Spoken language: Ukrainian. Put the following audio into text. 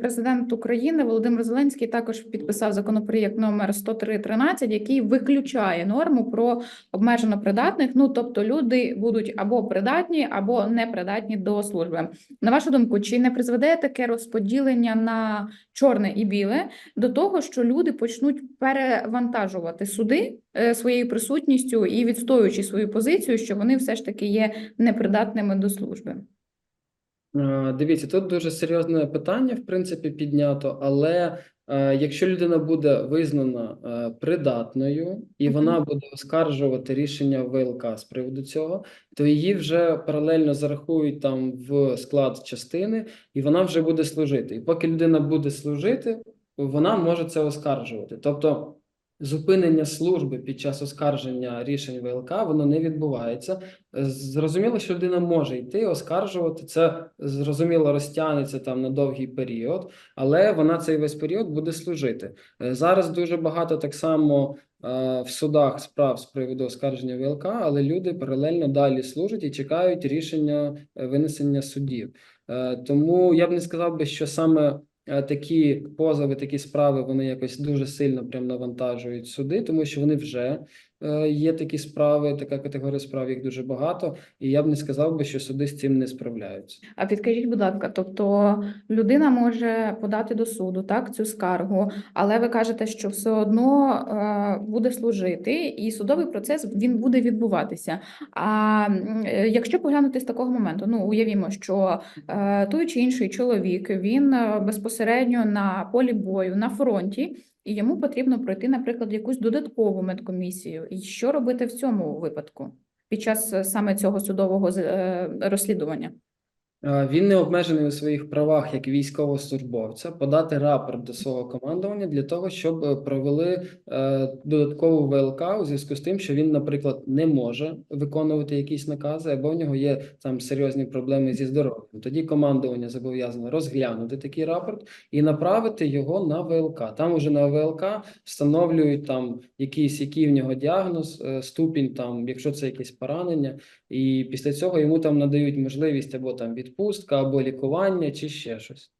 президент України Володимир Зеленський також підписав законопроєкт номер 103.13, який виключає норму про обмежено придатних. Ну тобто люди будуть або придатні, або непридатні до служби. На вашу думку, чи не призведе таке розподілення на чорне і біле до того, що люди почнуть перевантажувати суди е, своєю присутністю і відстоюючи свою позицію, що вони все ж таки є непридатними до служби? Е, Дивіться, тут дуже серйозне питання, в принципі, піднято, але е, якщо людина буде визнана е, придатною і вона буде оскаржувати рішення ВЛК з приводу цього, то її вже паралельно зарахують там в склад частини, і вона вже буде служити. І поки людина буде служити, вона може це оскаржувати. Тобто зупинення служби під час оскарження рішень ВЛК воно не відбувається. Зрозуміло, що людина може йти, оскаржувати це, зрозуміло, розтягнеться там на довгий період, але вона цей весь період буде служити. Зараз дуже багато так само е, в судах справ з приводу оскарження ВЛК, але люди паралельно далі служать і чекають рішення винесення судів. Е, Тому я б не сказав би, що саме такі позови, такі справи, вони якось дуже сильно прям навантажують суди, тому що вони вже е, є такі справи, така категорія справ, їх дуже багато, і я б не сказав би, що суди з цим не справляються. А підкажіть, будь ласка, тобто людина може подати до суду так цю скаргу, але ви кажете, що все одно е, буде служити, і судовий процес він буде відбуватися. А е, якщо поглянути з такого моменту, ну уявімо, що е, той чи інший чоловік він е, безпосередньо на полі бою на фронті. І йому потрібно пройти, наприклад, якусь додаткову медкомісію. І що робити в цьому випадку під час е, саме цього судового е, розслідування? Е, Він не обмежений у своїх правах як військовослужбовця подати рапорт до свого командування для того, щоб е, провели е, додаткову ВЛК у зв'язку з тим, що він, наприклад, не може виконувати якісь накази, або в нього є там серйозні проблеми зі здоров'ям. Тоді командування зобов'язане розглянути такий рапорт і направити його на ВЛК. Там уже на ВЛК встановлюють там якийсь, який в нього діагноз, ступінь, там, якщо це якесь поранення, і після цього йому там надають можливість або там відпустка, або лікування, чи ще щось.